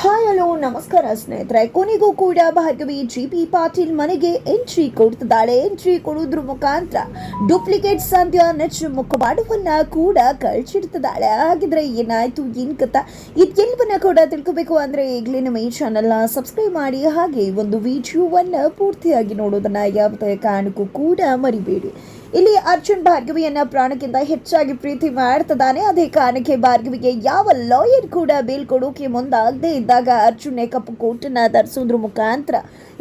Hi, hello, ನಮಸ್ಕಾರ ಸ್ನೇಹಿತರೆ. ಕೊನೆಗೂ ಕೂಡ ಭಾರ್ಗವಿ ಜಿ ಪಿ ಪಾಟೀಲ್ ಮನೆಗೆ ಎಂಟ್ರಿ ಕೊಡ್ತಿದ್ದಾಳೆ ಎಂಟ್ರಿ ಕೊಡೋದ್ರ ಮುಖಾಂತರ ಡೂಪ್ಲಿಕೇಟ್ ಸಂಧ್ಯಾ ನೆಚ್ಚು ಮುಖವಾಡವನ್ನ ಕೂಡ ಕಳ್ಚಿಡ್ತಿದ್ದಾಳೆ. ಹಾಗಿದ್ರೆ ಏನಾಯ್ತು, ಏನ್ ಕಥ? ಇದೆಲ್ಲವನ್ನ ಕೂಡ ತಿಳ್ಕೋಬೇಕು ಅಂದ್ರೆ ಈಗಲೇ ನಮ್ಮ ಈ ಚಾನಲ್ನ ಸಬ್ಸ್ಕ್ರೈಬ್ ಮಾಡಿ, ಹಾಗೆ ಒಂದು ವಿಡಿಯೋವನ್ನ ಪೂರ್ತಿಯಾಗಿ ನೋಡೋದನ್ನ ಯಾವುದೇ ಕಾರಣಕ್ಕೂ ಕೂಡ ಮರಿಬೇಡಿ. ಇಲ್ಲಿ ಅರ್ಜುನ್ ಭಾರ್ಗವಿಯನ್ನ ಪ್ರಾಣಕ್ಕಿಂತ ಹೆಚ್ಚಾಗಿ ಪ್ರೀತಿ ಮಾಡ್ತಿದ್ದಾನೆ. ಅದೇ ಕಾರಣಕ್ಕೆ ಭಾರ್ಗವಿಗೆ ಯಾವ ಲಾಯರ್ ಕೂಡ ಬೀಳ್ಕೊಡೋಕೆ ಮುಂದಾಗದೆ ಇದ್ದಾಗ ಅರ್ಜುನ್ ಕಪ್ಪು ಕೋಟನ್ನ ಧರಿಸೋದ್ರ ಮುಖಾಂತರ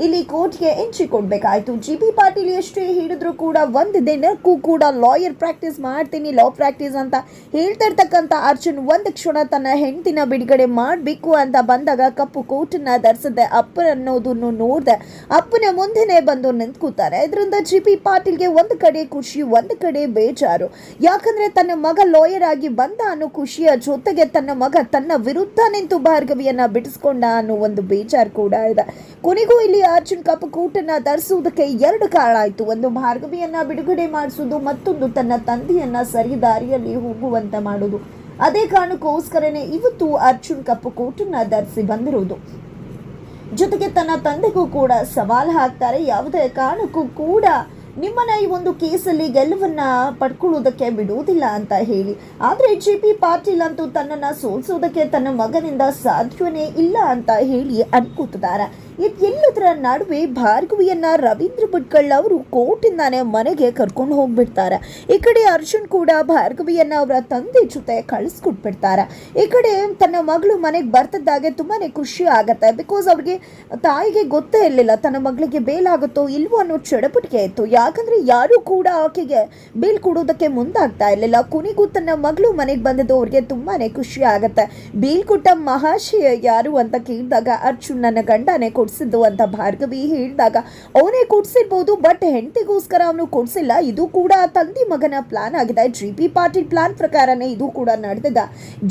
ಇಲ್ಲಿ ಕೋರ್ಟ್ಗೆ ಎಂಟ್ರಿ ಕೊಡಬೇಕಾಯಿತು. ಜಿ ಬಿ ಪಾಟೀಲ್ ಎಷ್ಟೇ ಹೇಳಿದ್ರು ಕೂಡ ಒಂದು ದಿನಕ್ಕೂ ಕೂಡ ಲಾಯರ್ ಪ್ರಾಕ್ಟೀಸ್ ಮಾಡ್ತೀನಿ ಲಾ ಪ್ರಾಕ್ಟೀಸ್ ಅಂತ ಹೇಳ್ತಾ ಇರ್ತಕ್ಕಂಥ ಅರ್ಜುನ್ ಒಂದು ಕ್ಷಣ ತನ್ನ ಹೆಂಡತಿನ ಬಿಡುಗಡೆ ಮಾಡಬೇಕು ಅಂತ ಬಂದಾಗ ಕಪ್ಪು ಕೋಟನ್ನ ಧರಿಸದೆ ಅಪ್ಪ ಅನ್ನೋದನ್ನು ನೋಡ್ದೆ ಅಪ್ಪನ ಮುಂದೆನೆ ಬಂದು ನಿಂತ್ಕೋತಾರೆ ಇದರಿಂದ ಜಿ ಪಿ ಪಾಟೀಲ್ಗೆ ಒಂದು ಕಡೆ ಖುಷಿ, ಒಂದು ಕಡೆ ಬೇಜಾರು. ಯಾಕಂದ್ರೆ ತನ್ನ ಮಗ ಲಾಯರ್ ಆಗಿ ಬಂದ ಅನ್ನೋ ಖುಷಿಯ ಜೊತೆಗೆ ತನ್ನ ಮಗ ತನ್ನ ವಿರುದ್ಧ ನಿಂತು ಭಾರ್ಗವಿಯನ್ನ ಬಿಡಿಸ್ಕೊಂಡ ಅನ್ನೋ ಒಂದು ಬೇಜಾರು ಕೂಡ ಇದೆ. ಕೊನೆಗೂ ಇಲ್ಲಿ ಅರ್ಜುನ್ ಕಪ್ಪು ಕೂಟನ್ನ ಧರಿಸುವುದಕ್ಕೆ ಎರಡು ಕಾರಣ ಆಯಿತು. ಒಂದು ಭಾರ್ಗವಿಯನ್ನ ಬಿಡುಗಡೆ ಮಾಡಿಸುವುದು, ಮತ್ತೊಂದು ತನ್ನ ತಂದೆಯನ್ನ ಸರಿ ದಾರಿಯಲ್ಲಿ ಹೋಗುವಂತೆ ಮಾಡುವುದು. ಅದೇ ಕಾರಣಕ್ಕೋಸ್ಕರನೇ ಇವತ್ತು ಅರ್ಜುನ್ ಕಪ್ಪು ಕೋಟನ್ನ ಧರಿಸಿ ಬಂದಿರುವುದು. ಜೊತೆಗೆ ತನ್ನ ತಂದೆಗೂ ಕೂಡ ಸವಾಲು ಹಾಕ್ತಾರೆ. ಯಾವುದೇ ಕಾರಣಕ್ಕೂ ಕೂಡ ನಿಮ್ಮನ್ನ ಈ ಒಂದು ಕೇಸಲ್ಲಿ ಗೆಲುವನ್ನ ಪಡ್ಕೊಳ್ಳುವುದಕ್ಕೆ ಬಿಡುವುದಿಲ್ಲ ಅಂತ ಹೇಳಿ. ಆದರೆ ಜಿ ಪಿ ಪಾಟೀಲ್ ಅಂತೂ ತನ್ನನ್ನ ಸೋಲ್ಸೋದಕ್ಕೆ ತನ್ನ ಮಗನಿಂದ ಸಾಧ್ಯವೇ ಇಲ್ಲ ಅಂತ ಹೇಳಿ ಅನ್ಕೋತಿದ್ದಾರೆ. ಇದೆಲ್ಲದರ ನಡುವೆ ಭಾರ್ಗವಿಯನ್ನ ರವೀಂದ್ರ ಭಟ್ಕಳ್ ಅವರು ಕೋರ್ಟಿಂದಾನೆ ಮನೆಗೆ ಕರ್ಕೊಂಡು ಹೋಗ್ಬಿಡ್ತಾರೆ. ಈ ಕಡೆ ಅರ್ಜುನ್ ಕೂಡ ಭಾರ್ಗವಿಯನ್ನ ಅವರ ತಂದೆ ಜೊತೆ ಕಳಿಸ್ಕೊಟ್ಬಿಡ್ತಾರೆ. ಈ ಕಡೆ ತನ್ನ ಮಗಳು ಮನೆಗೆ ಬರ್ತದ್ದಾಗೆ ತುಂಬಾನೇ ಖುಷಿ ಆಗತ್ತೆ. ಬಿಕಾಸ್ ಅವ್ರಿಗೆ ತಾಯಿಗೆ ಗೊತ್ತೇ ಇರಲಿಲ್ಲ ತನ್ನ ಮಗಳಿಗೆ ಬೇಲಾಗುತ್ತೋ ಇಲ್ವೋ ಅನ್ನೋ ಚಡಪಟಿಕೆ ಇತ್ತು. ಯಾಕಂದ್ರೆ ಯಾರು ಕೂಡ ಆಕೆಗೆ ಬೇಲ್ ಕೊಡೋದಕ್ಕೆ ಮುಂದಾಗ್ತಾ ಇರಲಿಲ್ಲ. ಕೊನೆಗೂ ತನ್ನ ಮಗಳು ಮನೆಗೆ ಬಂದದ್ದು ಅವ್ರಿಗೆ ತುಂಬಾನೇ ಖುಷಿ ಆಗತ್ತೆ. ಬೀಳ್ಕೊಟ್ಟ ಕೊಟ್ಟ ಮಹಾಶಯ ಯಾರು ಅಂತ ಕೇಳಿದಾಗ ಅರ್ಜುನ್ ನನ್ನ ಗಂಡನೇ ಕೊಡ್ಸಿದ್ದು ಅಂತ ಭಾರ್ಗವಿ ಹೇಳಿದಾಗ, ಅವನೇ ಕೊಡ್ಸಿರ್ಬೋದು ಬಟ್ ಹೆಂಡತಿಗೋಸ್ಕರ ಅವನು ಕೊಡ್ಸಿಲ್ಲ. ಇದು ಕೂಡ ತಂದಿ ಮಗನ ಪ್ಲಾನ್ ಆಗಿದೆ. ಜಿ ಪಿ ಪಾಟೀಲ್ ಪ್ಲಾನ್ ಪ್ರಕಾರನೇ ಇದು ಕೂಡ ನಡೆದಿದ್ದ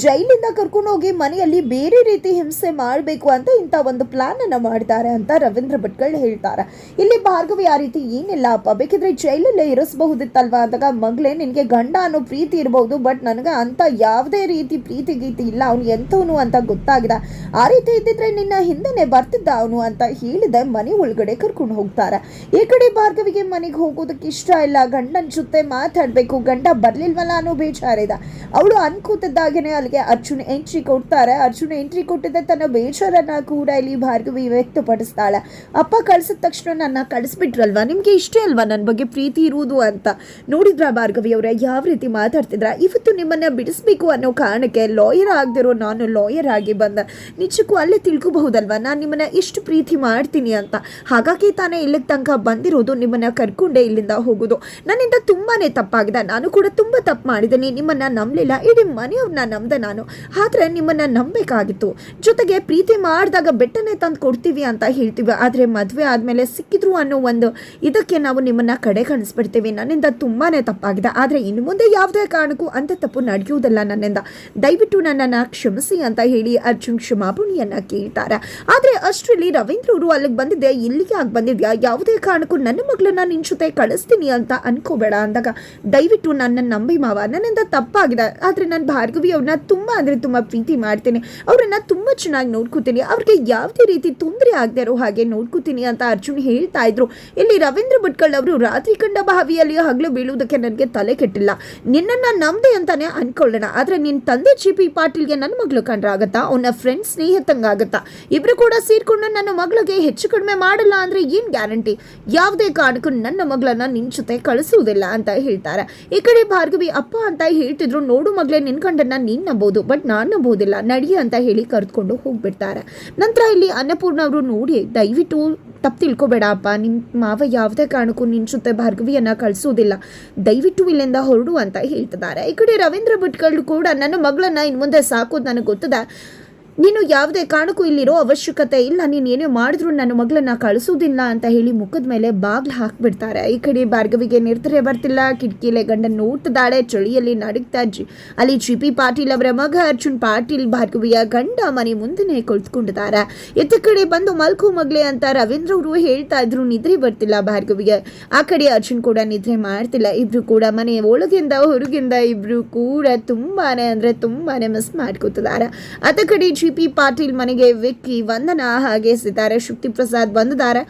ಜೈಲಿಂದ ಕರ್ಕೊಂಡೋಗಿ ಮನೆಯಲ್ಲಿ ಬೇರೆ ರೀತಿ ಹಿಂಸೆ ಮಾಡಬೇಕು ಅಂತ ಇಂಥ ಒಂದು ಪ್ಲಾನ್ ಅನ್ನು ಮಾಡಿದ್ದಾರೆ ಅಂತ ರವೀಂದ್ರ ಭಟ್ಕಳ್ ಹೇಳ್ತಾರೆ. ಇಲ್ಲಿ ಭಾರ್ಗವಿ ಆ ರೀತಿ ಏನಿಲ್ಲ ಅಪ್ಪ. ಬೇಕಿದ್ರೆ ಜೈಲಲ್ಲೇ ಇರಿಸಬಹುದಿತ್ತಲ್ವಾ? ಅಂದಾಗ, ಮಗಳೇ, ನಿನಗೆ ಗಂಡ ಅನ್ನೋ ಪ್ರೀತಿ ಇರಬಹುದು ಬಟ್ ನನಗೆ ಅಂತ ಯಾವುದೇ ರೀತಿ ಪ್ರೀತಿ ಗೀತಿ ಇಲ್ಲ. ಅವನು ಎಂಥವನು ಅಂತ ಗೊತ್ತಾಗಿದೆ. ಆ ರೀತಿ ಇದ್ದಿದ್ರೆ ನಿನ್ನ ಹಿಂದೆನೆ ಬರ್ತಿದ್ದ ಅವನು ಅಂತ ಹೇಳಿದೆ ಮನೆ ಒಳಗಡೆ ಕರ್ಕೊಂಡು ಹೋಗ್ತಾರೆ. ಈ ಕಡೆ ಭಾರ್ಗವಿಗೆ ಮನೆಗೆ ಹೋಗೋದಕ್ಕೆ ಇಷ್ಟ ಇಲ್ಲ. ಗಂಡನ ಜೊತೆ ಮಾತಾಡಬೇಕು. ಗಂಡ ಬರಲಿಲ್ವಲ್ಲ ಅನ್ನೋ ಬೇಜಾರಿದೆ ಅವಳು ಅನ್ಕೋತಿದ್ದಾಗೇನೆ ಅಲ್ಲಿಗೆ ಅರ್ಜುನ್ ಎಂಟ್ರಿ ಕೊಡ್ತಾರೆ. ಅರ್ಜುನ್ ಎಂಟ್ರಿ ಕೊಟ್ಟಿದ್ದೆ ತನ್ನ ಬೇಜಾರನ್ನ ಕೂಡ ಇಲ್ಲಿ ಭಾರ್ಗವಿ ವ್ಯಕ್ತಪಡಿಸ್ತಾಳೆ. ಅಪ್ಪ ಕಳ್ಸಿದ ತಕ್ಷಣ ನನ್ನ ಕಳಿಸ್ಬಿಟ್ರಲ್ವಾ? ನಿಮ್ಗೆ ಇಷ್ಟೇ ಅಲ್ವಾ ನನ್ನ ಬಗ್ಗೆ ಪ್ರೀತಿ ಇರುವುದು ಅಂತ? ನೋಡಿದ್ರ ಭಾರ್ಗವಿ ಅವರ, ಯಾವ ರೀತಿ ಮಾತಾಡ್ತಿದ್ರ? ಇವತ್ತು ನಿಮ್ಮನ್ನ ಬಿಡಿಸ್ಬೇಕು ಅನ್ನೋ ಕಾರಣಕ್ಕೆ ಲಾಯರ್ ಆಗದಿರೋ ನಾನು ಲಾಯರ್ ಆಗಿ ಬಂದ. ನಿಜಕ್ಕೂ ಅಲ್ಲೇ ತಿಳ್ಕೋಬಹುದಲ್ವಾ? ನಾನು ನಿಮ್ಮನ್ನ ಇಷ್ಟು ಪ್ರೀತಿ ಮಾಡ್ತೀನಿ ಅಂತ. ಹಾಗಾಗಿ ತಾನೇ ಇಲ್ಲಿಗೆ ತನಕ ಬಂದಿರೋದು ನಿಮ್ಮನ್ನು ಕರ್ಕೊಂಡೆ ಇಲ್ಲಿಂದ ಹೋಗೋದು. ನನ್ನಿಂದ ತುಂಬಾ ತಪ್ಪಾಗಿದೆ. ನಾನು ಕೂಡ ತುಂಬ ತಪ್ಪು ಮಾಡಿದ್ದೀನಿ. ನಿಮ್ಮನ್ನು ನಂಬಲಿಲ್ಲ. ಇಡೀ ಮನೆಯವ್ರನ್ನ ನಂಬಿದೆ ನಾನು. ಆದರೆ ನಿಮ್ಮನ್ನು ನಂಬಬೇಕಾಗಿತ್ತು. ಜೊತೆಗೆ ಪ್ರೀತಿ ಮಾಡಿದಾಗ ಬೆಟ್ಟನೇ ತಂದು ಕೊಡ್ತೀವಿ ಅಂತ ಹೇಳ್ತೀವಿ. ಆದರೆ ಮದುವೆ ಆದಮೇಲೆ ಸಿಕ್ಕಿದ್ರು ಅನ್ನೋ ಒಂದು ಇದಕ್ಕೆ ನಾವು ನಿಮ್ಮನ್ನು ಕಡೆ ಕಾಣಿಸ್ಬಿಡ್ತೀವಿ ನನ್ನಿಂದ ತುಂಬಾ ತಪ್ಪಾಗಿದೆ. ಆದರೆ ಇನ್ನು ಮುಂದೆ ಯಾವುದೇ ಕಾರಣಕ್ಕೂ ಅಂತ ತಪ್ಪು ನಡೆಯುವುದಿಲ್ಲ ನನ್ನಿಂದ. ದಯವಿಟ್ಟು ನನ್ನನ್ನು ಕ್ಷಮಿಸಿ ಅಂತ ಹೇಳಿ ಅರ್ಜುನ್ ಕ್ಷಮಾಪಣೆಯನ್ನ ಕೇಳ್ತಾರೆ. ಆದರೆ ಅಷ್ಟರಲ್ಲಿ ರವೀಂದ್ರ ಅವರು ಅಲ್ಲಿಗೆ ಬಂದಿದ್ದೆ, ಇಲ್ಲಿಗೆ ಆಗಿ ಬಂದಿದ್ಯಾ? ಯಾವುದೇ ಕಾರಣಕ್ಕೂ ನನ್ನ ಮಗಳನ್ನ ನಿನ್ನ ಜೊತೆ ಕಳಿಸ್ತೀನಿ ಅಂತ ಅನ್ಕೋಬೇಡ ಅಂದಾಗ ದಯವಿಟ್ಟು ನನ್ನ ನಂಬಿ ಮಾವ. ನನ್ನಿಂದ ತಪ್ಪಾಗಿದೆ. ಆದರೆ ನಾನು ಭಾರ್ಗವಿ ಅವ್ರನ್ನ ತುಂಬ ಅಂದರೆ ತುಂಬ ಪ್ರೀತಿ ಮಾಡ್ತೀನಿ. ಅವರನ್ನ ತುಂಬ ಚೆನ್ನಾಗಿ ನೋಡ್ಕೋತೀನಿ. ಅವ್ರಿಗೆ ಯಾವುದೇ ರೀತಿ ತೊಂದರೆ ಆಗದೆ ಇರೋ ಹಾಗೆ ನೋಡ್ಕೋತೀನಿ ಅಂತ ಅರ್ಜುನ್ ಹೇಳ್ತಾ ಇದ್ರು. ಇಲ್ಲಿ ರವೀಂದ್ರ ಭಟ್ಕಳ್ ಅವರು ರಾತ್ರಿ ಕಂಡ ಬಾವಿಯಲ್ಲಿ ಹಗಲು ಬೀಳುವುದಕ್ಕೆ ನನಗೆ ತಲೆ ಕೆಟ್ಟಿಲ್ಲ. ನಿನ್ನನ್ನ ನಂಬದೆ ಅಂತಾನೆ ಅನ್ಕೊಳ್ಳೋಣ. ಆದರೆ ನಿನ್ನ ತಂದೆ ಜಿ ಪಿ ಪಾಟೀಲ್ಗೆ ನನ್ನ ಮಗಳು ಕಂಡ್ರಾಗತ್ತಾ ಅವನ ಫ್ರೆಂಡ್ ಸ್ನೇಹಿತಂಗಾಗತ್ತಾ ಇಬ್ರು ಕೂಡ ಸೇರ್ಕೊಂಡು ನನ್ನ ಮಗಳಿಗೆ ಹೆಚ್ಚು ಕಡಿಮೆ ಮಾಡಲ್ಲ ಅಂದರೆ ಏನು ಗ್ಯಾರಂಟಿ? ಯಾವುದೇ ಕಾರಣಕ್ಕೂ ನನ್ನ ಮಗಳನ್ನ ನಿನ್ನ ಜೊತೆ ಕಳಿಸುವುದಿಲ್ಲ ಅಂತ ಹೇಳ್ತಾರೆ. ಈ ಕಡೆ ಭಾರ್ಗವಿ, ಅಪ್ಪ ಅಂತ ಹೇಳ್ತಿದ್ರು, ನೋಡು ಮಗಳೇ ನಿನ್ನ ಕಂಡನ್ನ ನೀನು ನಂಬೋದು, ಬಟ್ ನಾನು ನಂಬೋದಿಲ್ಲ, ನಡಿ ಅಂತ ಹೇಳಿ ಕರೆದುಕೊಂಡು ಹೋಗ್ಬಿಡ್ತಾರೆ. ನಂತರ ಇಲ್ಲಿ ಅನ್ನಪೂರ್ಣ ಅವರು ನೋಡಿ, ದಯವಿಟ್ಟು ತಪ್ಪು ತಿಳ್ಕೊಬೇಡ ಅಪ್ಪ ನಿಮ್ಮ ಮಾವ ಯಾವುದೇ ಕಾರಣಕ್ಕೂ ನಿನ್ನ ಜೊತೆ ಭಾರ್ಗವಿಯನ್ನು ಕಳಿಸೋದಿಲ್ಲ ದಯವಿಟ್ಟು ಇಲ್ಲಿಂದ ಹೊರಡು ಅಂತ ಹೇಳ್ತಿದ್ದಾರೆ. ಈ ಕಡೆ ರವೀಂದ್ರ ಭಟ್ಕಳು ಕೂಡ, ನನ್ನ ಮಗಳನ್ನ ಇನ್ನು ಮುಂದೆ ಸಾಕೋದು ನನಗೆ ಗೊತ್ತದೆ ನೀನು ಯಾವುದೇ ಕಾರಣಕ್ಕೂ ಇಲ್ಲಿರೋ ಅವಶ್ಯಕತೆ ಇಲ್ಲ. ನೀನು ಏನೇ ಮಾಡಿದ್ರು ನನ್ನ ಮಗಳನ್ನ ಕಳಿಸೋದಿಲ್ಲ ಅಂತ ಹೇಳಿ ಮುಖದ ಮೇಲೆ ಬಾಗ್ಲು ಹಾಕ್ಬಿಡ್ತಾರೆ. ಈ ಕಡೆ ಭಾರ್ಗವಿಗೆ ನಿರ್ಧಾರ ಬರ್ತಿಲ್ಲ. ಕಿಟಕಿಲೆ ಗಂಡ ನೋಡ್ತಿದ್ದಾಳೆ. ಚಳಿಯಲ್ಲಿ ನಡುಗ್ತಾ ಜಿ, ಅಲ್ಲಿ ಜಿ ಪಿ ಪಾಟೀಲ್ ಅವರ ಮಗ ಅರ್ಜುನ್ ಪಾಟೀಲ್ ಭಾರ್ಗವಿಯ ಗಂಡ ಮನೆ ಮುಂದೆ ಕುಳಿತುಕೊಂಡಿದ್ದಾರೆ. ಎತ್ತ ಕಡೆ ಬಂದು ಮಲ್ಕು ಮಗಳೇ ಅಂತ ರವೀಂದ್ರ ಅವರು ಹೇಳ್ತಾ ಇದ್ರು. ನಿದ್ರೆ ಬರ್ತಿಲ್ಲ ಭಾರ್ಗವಿಗೆ. ಆ ಕಡೆ ಅರ್ಜುನ್ ಕೂಡ ನಿದ್ರೆ ಮಾಡ್ತಿಲ್ಲ. ಇಬ್ರು ಕೂಡ ಮನೆ ಒಳಗಿಂದ ಹೊರಗಿಂದ ಇಬ್ರು ಕೂಡ ತುಂಬಾನೇ ಅಂದ್ರೆ ತುಂಬಾನೇ ಮಿಸ್ ಮಾಡ್ಕೋತಿದ್ದಾರೆ. ಅತ್ತ ಕಡೆ ಜಿ ಪಿ ಪಾಟೀಲ್ ಮನೆಗೆ ವಿಕ್ಕಿ ವಂದನಾ ಹಾಗೆ ಸಿತಾರೆ ಶುಕ್ತಿ ಪ್ರಸಾದ್ ಬಂದಿದ್ದಾರೆ.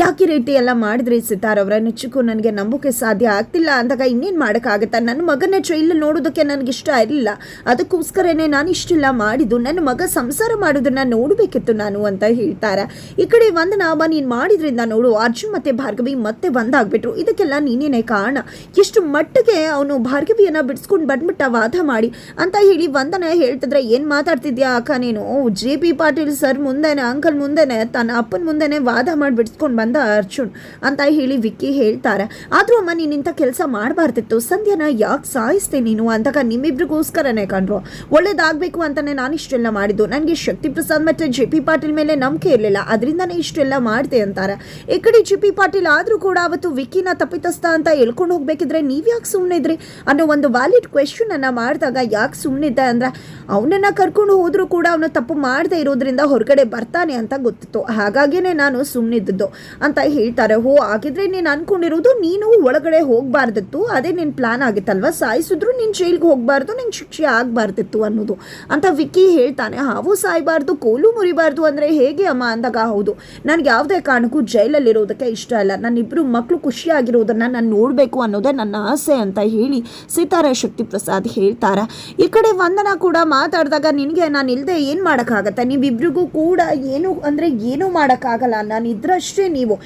ಯಾಕೆ ರೀತಿ ಎಲ್ಲ ಮಾಡಿದ್ರಿ ಸಿತಾರ್ ಅವರ? ನಿಜಕ್ಕೂ ನನಗೆ ನಂಬೋಕೆ ಸಾಧ್ಯ ಆಗ್ತಿಲ್ಲ ಅಂದಾಗ ಇನ್ನೇನು ಮಾಡೋಕ್ಕಾಗತ್ತಾ? ನನ್ನ ಮಗನ ಟ್ರೈಲ್ ನೋಡೋದಕ್ಕೆ ನನಗೆ ಇಷ್ಟ ಇರಲಿಲ್ಲ. ಅದಕ್ಕೋಸ್ಕರನೇ ನಾನು ಇಷ್ಟೆಲ್ಲ ಮಾಡಿದ್ದು. ನನ್ನ ಮಗ ಸಂಸಾರ ಮಾಡೋದನ್ನು ನೋಡಬೇಕಿತ್ತು ನಾನು ಅಂತ ಹೇಳ್ತಾರೆ. ಈ ಕಡೆ ಒಂದು ನಾಮ ನೀನು ಮಾಡಿದ್ರಿಂದ ನೋಡು. ಅರ್ಜುನ್ ಮತ್ತೆ ಭಾರ್ಗವಿ ಮತ್ತೆ ಒಂದಾಗ್ಬಿಟ್ರು. ಇದಕ್ಕೆಲ್ಲ ನೀನೇನೇ ಕಾರಣ? ಎಷ್ಟು ಮಟ್ಟಿಗೆ ಅವನು ಭಾರ್ಗವಿಯನ್ನು ಬಿಡಿಸ್ಕೊಂಡು ಬಂದ್ಬಿಟ್ಟ ವಾದ ಮಾಡಿ ಅಂತ ಹೇಳಿ ವಂದನ ಹೇಳ್ತಿದ್ರೆ ಏನು ಮಾತಾಡ್ತಿದ್ಯಾ ಅಕ್ಕ ನೀನು? ಜೆ ಪಿ ಪಾಟೀಲ್ ಸರ್ ಮುಂದೆನೆ, ಅಂಕಲ್ ಮುಂದೆನೆ, ತನ್ನ ಅಪ್ಪನ ಮುಂದೆನೆ ವಾದ ಮಾಡಿ ಬಿಡಿಸ್ಕೊಂಡು ಬಂದ ಅರ್ಜುನ್ ಅಂತ ಹೇಳಿ ವಿಕ್ಕಿ ಹೇಳ್ತಾರೆ. ಆದರೂ ಅಮ್ಮ, ನೀನು ಇಂಥ ಕೆಲಸ ಮಾಡಬಾರ್ದಿತ್ತು. ಸಂಧ್ಯಾನ ಯಾಕೆ ಸಾಯಿಸ್ತೆ ನೀನು ಅಂತಕ ನಿಮ್ಮಿಬ್ರಿಗೋಸ್ಕರನೇ ಕಂಡ್ರು ಒಳ್ಳೇದಾಗಬೇಕು ಅಂತಲೇ ನಾನು ಇಷ್ಟೆಲ್ಲ ಮಾಡಿದ್ದು. ನನಗೆ ಶಕ್ತಿ ಪ್ರಸಾದ್ ಮತ್ತು ಜೆ ಪಿ ಪಾಟೀಲ್ ಮೇಲೆ ನಂಬಿಕೆ ಇರಲಿಲ್ಲ. ಅದರಿಂದನೇ ಇಷ್ಟೆಲ್ಲ ಮಾಡಿದೆ ಅಂತಾರೆ. ಈ ಕಡೆ ಜೆ ಪಿ ಪಾಟೀಲ್ ಆದರೂ ಕೂಡ ಅವತ್ತು ವಿಕ್ಕಿನ ತಪ್ಪಿತಸ್ಥ ಅಂತ ಹೇಳ್ಕೊಂಡು ಹೋಗ್ಬೇಕಿದ್ರೆ ನೀವು ಯಾಕೆ ಸುಮ್ಮನೆ ಇದ್ರಿ? ಅನ್ನೋ ಒಂದು ವ್ಯಾಲಿಡ್ ಕ್ವೆಶನ್ ಅನ್ನ ಮಾಡಿದಾಗ ಯಾಕೆ ಸುಮ್ಮನಿದ್ದೆ ಅಂದ್ರೆ, ಅವನನ್ನು ಕರ್ಕೊಂಡು ಹೋದರೂ ಕೂಡ ಅವನು ತಪ್ಪು ಮಾಡದೇ ಇರೋದ್ರಿಂದ ಹೊರಗಡೆ ಬರ್ತಾನೆ ಅಂತ ಗೊತ್ತಿತ್ತು. ಹಾಗಾಗಿಯೇ ನಾನು ಸುಮ್ಮನಿದ್ದದ್ದು ಅಂತ ಹೇಳ್ತಾರೆ. ಹೋ, ಹಾಗಿದ್ರೆ ನೀನು ಅನ್ಕೊಂಡಿರೋದು ನೀನು ಒಳಗಡೆ ಹೋಗಬಾರ್ದಿತ್ತು. ಅದೇ ನಿನ್ನ ಪ್ಲಾನ್ ಆಗಿತ್ತಲ್ವ? ಸಾಯಿಸಿದ್ರು ನೀನು ಜೈಲ್ಗೆ ಹೋಗಬಾರ್ದು ನಿನ್ನ ಶಿಕ್ಷೆ ಆಗಬಾರ್ದಿತ್ತು ಅನ್ನೋದು ಅಂತ ವಿಕ್ಕಿ ಹೇಳ್ತಾನೆ. ಹಾವು ಸಾಯಬಾರ್ದು, ಕೋಲು ಮುರಿಬಾರ್ದು ಅಂದರೆ ಹೇಗೆ ಅಮ್ಮ ಅಂದಾಗ? ಹೌದು, ನನಗೆ ಯಾವುದೇ ಕಾರಣಕ್ಕೂ ಜೈಲಲ್ಲಿರೋದಕ್ಕೆ ಇಷ್ಟ ಇಲ್ಲ. ನನ್ನಿಬ್ಬರು ಮಕ್ಕಳು ಖುಷಿಯಾಗಿರೋದನ್ನು ನಾನು ನೋಡಬೇಕು ಅನ್ನೋದೇ ನನ್ನ ಆಸೆ ಅಂತ ಹೇಳಿ ಸಿತಾರ ಶಕ್ತಿ ಪ್ರಸಾದ್ ಹೇಳ್ತಾರೆ. ಈ ಕಡೆ ವಂದನಾ ಕೂಡ ಮಾತಾಡಿದಾಗ, ನಿನಗೆ ನಾನು ಇಲ್ಲದೆ ಏನು ಮಾಡೋಕ್ಕಾಗತ್ತೆ? ನೀವಿಬ್ರಿಗೂ ಕೂಡ ಏನು ಅಂದರೆ ಏನೂ ಮಾಡೋಕ್ಕಾಗಲ್ಲ. ನಾನು ಇದ್ರಷ್ಟೇ ನೀವು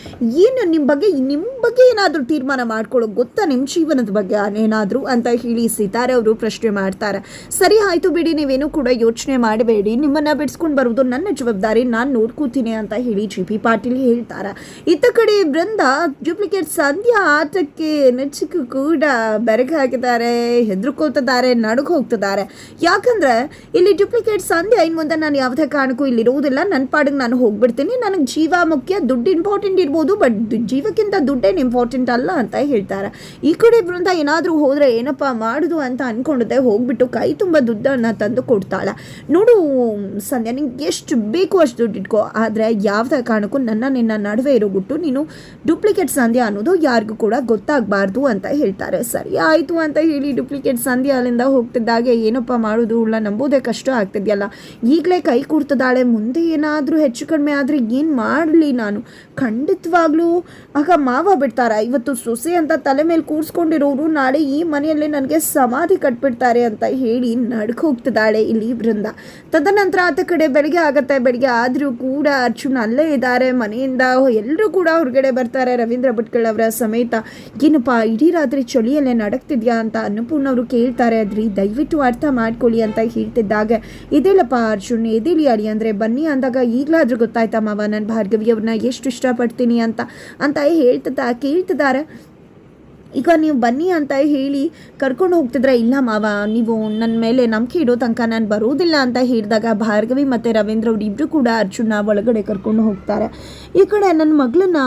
ಏನು ನಿಮ್ಮ ಬಗ್ಗೆ ನಿಮ್ಮ ಬಗ್ಗೆ ಏನಾದರೂ ತೀರ್ಮಾನ ಮಾಡ್ಕೊಳ್ಳೋ ಗೊತ್ತಾ? ನಿಮ್ಮ ಜೀವನದ ಬಗ್ಗೆ ಏನಾದರೂ ಅಂತ ಹೇಳಿ ಸಿತಾರೆ ಅವರು ಪ್ರಶ್ನೆ ಮಾಡ್ತಾರೆ. ಸರಿ ಆಯಿತು ಬಿಡಿ, ನೀವೇನು ಕೂಡ ಯೋಚನೆ ಮಾಡಬೇಡಿ. ನಿಮ್ಮನ್ನು ಬಿಡಿಸ್ಕೊಂಡು ಬರೋದು ನನ್ನ ಜವಾಬ್ದಾರಿ. ನಾನು ನೋಡ್ಕೋತೀನಿ ಅಂತ ಹೇಳಿ ಜಿ ಪಿ ಪಾಟೀಲ್ ಹೇಳ್ತಾರೆ. ಇತ್ತ ಕಡೆ ಬೃಂದ ಡೂಪ್ಲಿಕೇಟ್ ಸಂಧ್ಯಾ ಆಟಕ್ಕೆ ನೆಚ್ಚಿಗೆ ಕೂಡ ಬೆರಗ ಹಾಕಿದ್ದಾರೆ ಹೆದರ್ಕೋತಿದ್ದಾರೆ ನಡುಗ್ ಹೋಗ್ತಿದ್ದಾರೆ ಯಾಕಂದ್ರೆ ಇಲ್ಲಿ ಡ್ಯೂಪ್ಲಿಕೇಟ್ ಸಂಧ್ಯಾ ಇನ್ನು ಮುಂದೆ ನಾನು ಯಾವುದೇ ಕಾರಣಕ್ಕೂ ಇಲ್ಲಿ ಇರುವುದಿಲ್ಲ ನನ್ನ ಪಾಡಿಗೆ ನಾನು ಹೋಗ್ಬಿಡ್ತೀನಿ. ನನಗೆ ಜೀವ ಮುಖ್ಯ ದುಡ್ಡು ಇಂಪಾರ್ಟೆಂಟ್ ಇರ್ಬೋದು ಬಟ್ ಜೀವಕ್ಕಿಂತ ದುಡ್ಡೇನು ಇಂಪಾರ್ಟೆಂಟ್ ಅಲ್ಲ ಅಂತ ಹೇಳ್ತಾರೆ. ಈ ಕಡೆ ಬೃಂದ ಏನಾದರೂ ಹೋದರೆ ಏನಪ್ಪ ಮಾಡೋದು ಅಂತ ಅಂದ್ಕೊಂಡಿದ್ದೆ ಹೋಗ್ಬಿಟ್ಟು ಕೈ ತುಂಬ ದುಡ್ಡನ್ನು ತಂದು ಕೊಡ್ತಾಳೆ. ನೋಡು, ಸಂಧ್ಯಾ, ನಿಂಗೆ ಎಷ್ಟು ಬೇಕು ಅಷ್ಟು ದುಡ್ಡು ಇಟ್ಕೋ. ಆದರೆ ಯಾವುದೇ ಕಾರಣಕ್ಕೂ ನನ್ನ ನಿನ್ನ ನಡುವೆ ಇರೋ ಗುಟ್ಟು ನೀನು ಡೂಪ್ಲಿಕೇಟ್ ಸಂಧ್ಯಾ ಅನ್ನೋದು ಯಾರಿಗೂ ಕೂಡ ಗೊತ್ತಾಗಬಾರ್ದು ಅಂತ ಹೇಳ್ತಾರೆ. ಸರಿ ಆಯಿತು ಅಂತ ಹೇಳಿ ಡೂಪ್ಲಿಕೇಟ್ ಸಂಧ್ಯಾ ಅಲ್ಲಿಂದ ಹೋಗ್ತಿದ್ದಾಗೆ ಏನಪ್ಪ ಮಾಡೋದು? ಇಲ್ಲ ನಂಬೋದೇ ಕಷ್ಟ ಆಗ್ತಿದೆಯಲ್ಲ. ಈಗಲೇ ಕೈ ಕೊಡ್ತಿದ್ದಾಳೆ ಮುಂದೆ ಏನಾದರೂ ಹೆಚ್ಚು ಕಡಿಮೆ ಆದರೆ ಏನು ಮಾಡಲಿ ನಾನು? ಖಂಡಿತವಾಗ್ಲೂ ಆಗ ಮಾವ ಬಿಡ್ತಾರ. ಇವತ್ತು ಸೊಸೆ ಅಂತ ತಲೆ ಮೇಲೆ ಕೂರಿಸ್ಕೊಂಡಿರೋರು ನಾಳೆ ಈ ಮನೆಯಲ್ಲಿ ನನಗೆ ಸಮಾಧಿ ಕಟ್ಬಿಡ್ತಾರೆ ಅಂತ ಹೇಳಿ ನಡ್ಕೋಗ್ತಿದ್ದಾಳೆ ಇಲ್ಲಿ ಬೃಂದ ತದನಂತರ ಆತ ಕಡೆ ಬೆಳಿಗ್ಗೆ ಆಗತ್ತೆ. ಬೆಳಿಗ್ಗೆ ಆದರೂ ಕೂಡ ಅರ್ಜುನ್ ಅಲ್ಲೇ ಇದ್ದಾರೆ. ಮನೆಯಿಂದ ಎಲ್ಲರೂ ಕೂಡ ಹೊರಗಡೆ ಬರ್ತಾರೆ. ರವೀಂದ್ರ ಭಟ್ಕಳ್ ಅವರ ಸಮೇತ, ಏನಪ್ಪ, ಇಡೀ ರಾತ್ರಿ ಚಳಿಯಲ್ಲೇ ನಡಕ್ತಿದ್ಯಾ? ಅಂತ ಅನ್ನಪೂರ್ಣ ಅವರು ಕೇಳ್ತಾರೆ. ಅದ್ರಿ, ದಯವಿಟ್ಟು ಅರ್ಥ ಮಾಡ್ಕೊಳ್ಳಿ ಅಂತ ಹೇಳ್ತಿದ್ದಾಗ ಇದೇಲಪ್ಪ ಅರ್ಜುನ್, ಎದಿಳಿ ಅಡಿ ಅಂದರೆ ಬನ್ನಿ ಅಂದಾಗ ಈಗಲಾದರೂ ಗೊತ್ತಾಯ್ತಾ ಮಾವ? ನಾನು ಭಾರ್ಗವಿ ಅವ್ರನ್ನ ಎಷ್ಟು ಇಷ್ಟಪಡ್ತೀನಿ ಅಂತ ಅಂತ ಹೇಳ್ತದ ಕೇಳ್ತಿದ್ದಾರೆ ಈಗ ನೀವು ಬನ್ನಿ ಅಂತ ಹೇಳಿ ಕರ್ಕೊಂಡು ಹೋಗ್ತಿದ್ರೆ? ಇಲ್ಲ ಮಾವ, ನೀವು ನನ್ನ ಮೇಲೆ ನಂಬಿಕೆ ಇಡೋ ತನಕ ನಾನು ಬರೋದಿಲ್ಲ ಅಂತ ಹೇಳಿದಾಗ ಭಾರ್ಗವಿ ಮತ್ತು ರವೀಂದ್ರ ಅವರಿಬ್ಬರು ಕೂಡ ಅರ್ಜುನ ಒಳಗಡೆ ಕರ್ಕೊಂಡು ಹೋಗ್ತಾರೆ. ಈ ಕಡೆ ನನ್ನ ಮಗಳನ್ನ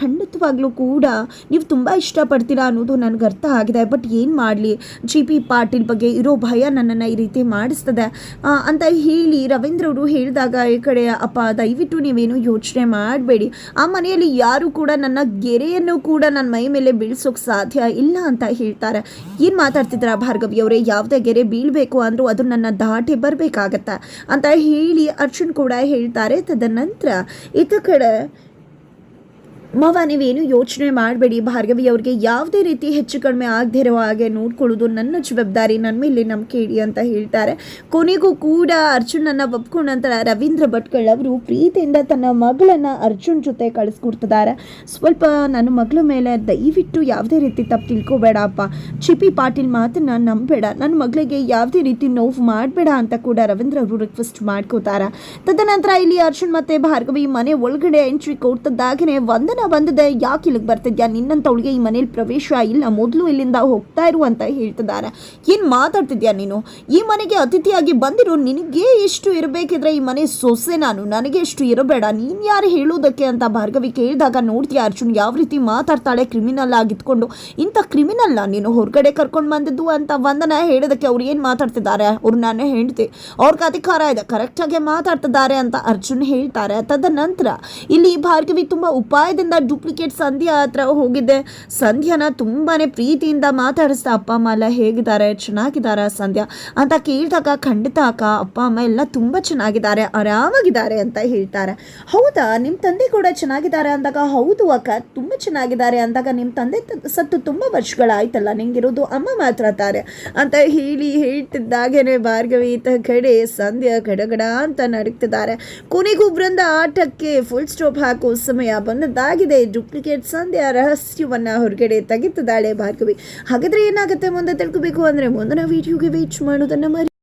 ಖಂಡಿತವಾಗ್ಲೂ ಕೂಡ ನೀವು ತುಂಬ ಇಷ್ಟಪಡ್ತೀರಾ ಅನ್ನೋದು ನನಗೆ ಅರ್ಥ ಆಗಿದೆ. ಬಟ್ ಏನು ಮಾಡಲಿ? ಜಿ ಪಿ ಪಾಟೀಲ್ ಬಗ್ಗೆ ಇರೋ ಭಯ ನನ್ನನ್ನು ಈ ರೀತಿ ಮಾಡಿಸ್ತದೆ. ಅಂತ ಹೇಳಿ ರವೀಂದ್ರ ಅವರು ಹೇಳಿದಾಗ ಈ ಕಡೆ, ಅಪ್ಪ, ದಯವಿಟ್ಟು ನೀವೇನು ಯೋಚನೆ ಮಾಡಬೇಡಿ. ಆ ಮನೆಯಲ್ಲಿ ಯಾರು ಕೂಡ ನನ್ನ ಗೆರೆಯನ್ನು ಕೂಡ ನನ್ನ ಮೈ ಮೇಲೆ ಬೀಳ್ಸೋಕೆ ಸಾಧ್ಯ ಇಲ್ಲ ಅಂತ ಹೇಳ್ತಾರೆ. ಏನು ಮಾತಾಡ್ತಿದ್ರ ಭಾರ್ಗವಿ ಅವರೇ? ಯಾವುದೇ ಗೆರೆ ಬೀಳಬೇಕು ಅಂದರೂ ಅದು ನನ್ನ ದಾಟಿ ಬರಬೇಕಾಗತ್ತೆ ಅಂತ ಹೇಳಿ ಅರ್ಜುನ್ ಕೂಡ ಹೇಳ್ತಾರೆ. ತದನಂತರ ಇತ್ತ ಕಡೆ ಮಾವ, ನೀವೇನು ಯೋಚನೆ ಮಾಡಬೇಡಿ. ಭಾರ್ಗವಿ ಅವ್ರಿಗೆ ಯಾವುದೇ ರೀತಿ ಹೆಚ್ಚು ಕಡಿಮೆ ಆಗದೇ ಇರೋ ಹಾಗೆ ನೋಡ್ಕೊಳ್ಳೋದು ನನ್ನ ಜವಾಬ್ದಾರಿ. ನನ್ನ ಮೇಲೆ ನಂಬಿಕೆ ಇಡಿ ಅಂತ ಹೇಳ್ತಾರೆ. ಕೊನೆಗೂ ಕೂಡ ಅರ್ಜುನನ್ನು ಒಪ್ಕೊಂಡ ನಂತರ ರವೀಂದ್ರ ಭಟ್ಕಳ್ ಅವರು ಪ್ರೀತಿಯಿಂದ ತನ್ನ ಮಗಳನ್ನು ಅರ್ಜುನ್ ಜೊತೆ ಕಳಿಸ್ಕೊಡ್ತಿದ್ದಾರೆ. ಸ್ವಲ್ಪ ನನ್ನ ಮಗಳ ಮೇಲೆ ದಯವಿಟ್ಟು ಯಾವುದೇ ರೀತಿ ತಪ್ಪು ತಿಳ್ಕೊಬೇಡ ಅಪ್ಪ ಚಿಪಿ ಪಾಟೀಲ್ ಮಾತನ್ನು ನಂಬಬೇಡ ನನ್ನ ಮಗಳಿಗೆ ಯಾವುದೇ ರೀತಿ ನೋವು ಮಾಡಬೇಡ ಅಂತ ಕೂಡ ರವೀಂದ್ರ ಅವರು ರಿಕ್ವೆಸ್ಟ್ ಮಾಡ್ಕೋತಾರೆ. ತದನಂತರ ಇಲ್ಲಿ ಅರ್ಜುನ್ ಮತ್ತು ಭಾರ್ಗವಿ ಮನೆ ಒಳಗಡೆ ಎಂಟ್ರಿ ಕೊಡ್ತಿದ್ದಾಗನೇ ವಂದನ ಬಂದಿದೆ. ಯಾಕೆ ಇಲ್ಲಿಗೆ ಬರ್ತಿದ್ಯಾ? ನಿನ್ನಂತವಳಿಗೆ ಈ ಮನೇಲಿ ಪ್ರವೇಶ ಇಲ್ಲ. ಮೊದಲು ಇಲ್ಲಿಂದ ಹೋಗ್ತಾ ಇರು ಅಂತ ಹೇಳ್ತಿದ್ದಾರೆ. ಏನು ಮಾತಾಡ್ತಿದ್ಯಾ ನೀನು? ಈ ಮನೆಗೆ ಅತಿಥಿಯಾಗಿ ಬಂದಿರೋ. ನಿನಗೆ ಎಷ್ಟು ಇರಬೇಕಿದ್ರೆ ಈ ಮನೆ ಸೊಸೆ ನಾನು. ನನಗೆ ಎಷ್ಟು ಇರಬೇಡ. ನೀನು ಯಾರು ಹೇಳೋದಕ್ಕೆ ಅಂತ ಭಾರ್ಗವಿ ಕೇಳಿದಾಗ ನೋಡ್ತೀಯ ಅರ್ಜುನ್? ಯಾವ ರೀತಿ ಮಾತಾಡ್ತಾಳೆ? ಕ್ರಿಮಿನಲ್ ಆಗಿದ್ಕೊಂಡು. ಇಂಥ ಕ್ರಿಮಿನಲ್ನ ನೀನು? ಹೊರಗಡೆ ಕರ್ಕೊಂಡು ಬಂದಿದ್ದು ಅಂತ ವಂದನ ಹೇಳೋದಕ್ಕೆ ಅವ್ರು ಏನು ಮಾತಾಡ್ತಿದ್ದಾರೆ? ಅವ್ರು ನಾನು ಹೆಂಡ್ತಿ. ಅವ್ರಿಗೆ ಅಧಿಕಾರ ಇದೆ. ಕರೆಕ್ಟಾಗಿ ಮಾತಾಡ್ತಿದ್ದಾರೆ ಅಂತ ಅರ್ಜುನ್ ಹೇಳ್ತಾರೆ. ತದನಂತರ ಇಲ್ಲಿ ಭಾರ್ಗವಿ ತುಂಬ ಉಪಾಯದಿಂದ ಪ್ರೀತಿಯಿಂದ ಡೂಪ್ಲಿಕೇಟ್ ಸಂಧ್ಯಾ ಹತ್ರ ಹೋಗಿದ್ದೆ ಸಂಧ್ಯಾನ ತುಂಬಾ ಪ್ರೀತಿಯಿಂದ ಮಾತಾಡಿಸ್ತಾ ಅಪ್ಪ ಅಮ್ಮ ಎಲ್ಲ ಹೇಗಿದ್ದಾರೆ? ಚೆನ್ನಾಗಿದ್ದಾರೆ ಸಂಧ್ಯಾ? ಅಂತ ಕೇಳಿದಾಗ ಖಂಡಿತ ಅಕ್ಕ, ಅಪ್ಪ ಅಮ್ಮ ಎಲ್ಲ ತುಂಬ ಚೆನ್ನಾಗಿದ್ದಾರೆ, ಆರಾಮಾಗಿದ್ದಾರೆ ಅಂತ ಹೇಳ್ತಾರೆ. ಹೌದಾ? ನಿಮ್ಮ ತಂದೆ ಕೂಡ ಚೆನ್ನಾಗಿದ್ದಾರೆ ಅಂದಾಗ ಹೌದು ಅಕ್ಕ, ತುಂಬ ಚೆನ್ನಾಗಿದ್ದಾರೆ ಅಂದಾಗ ನಿಮ್ಮ ತಂದೆ ಸತ್ತು ತುಂಬ ವರ್ಷಗಳಾಯ್ತಲ್ಲ, ನಿಂಗಿರೋದು ಅಮ್ಮ ಮಾತ್ರ ತಾರೆ ಅಂತ ಹೇಳಿ ಹೇಳ್ತಿದ್ದಾಗೇನೆ ಭಾರ್ಗವಿ. ಈತ ಕಡೆ ಸಂಧ್ಯಾ ಗಡಗಡ ಅಂತ ನಡೀತಿದ್ದಾರೆ. ಕೊನೆಗೂ ಬೃಂದ ಆಟಕ್ಕೆ ಫುಲ್ ಸ್ಟಾಪ್ ಹಾಕೋ ಸಮಯ ಬಂದದ್ದಾಗಿದೆ ಡೂಪ್ಲಿಕೇಟ್ ಸಂಧ್ಯ ರಹಸ್ಯವನ್ನ ಹೊರಗಡೆ ತೆಗೆತದಾಳೆ ಭಾರ್ಗವಿ. ಹಾಗಾದರೆ ಏನಾಗುತ್ತೆ ಮುಂದೆ ತಿಳ್ಕೋಬೇಕು ಅಂದ್ರೆ ಮುಂದಿನ ವಿಡಿಯೋಗೆ ವೇಚ್ ಮಾಡೋದನ್ನು ಮರಿ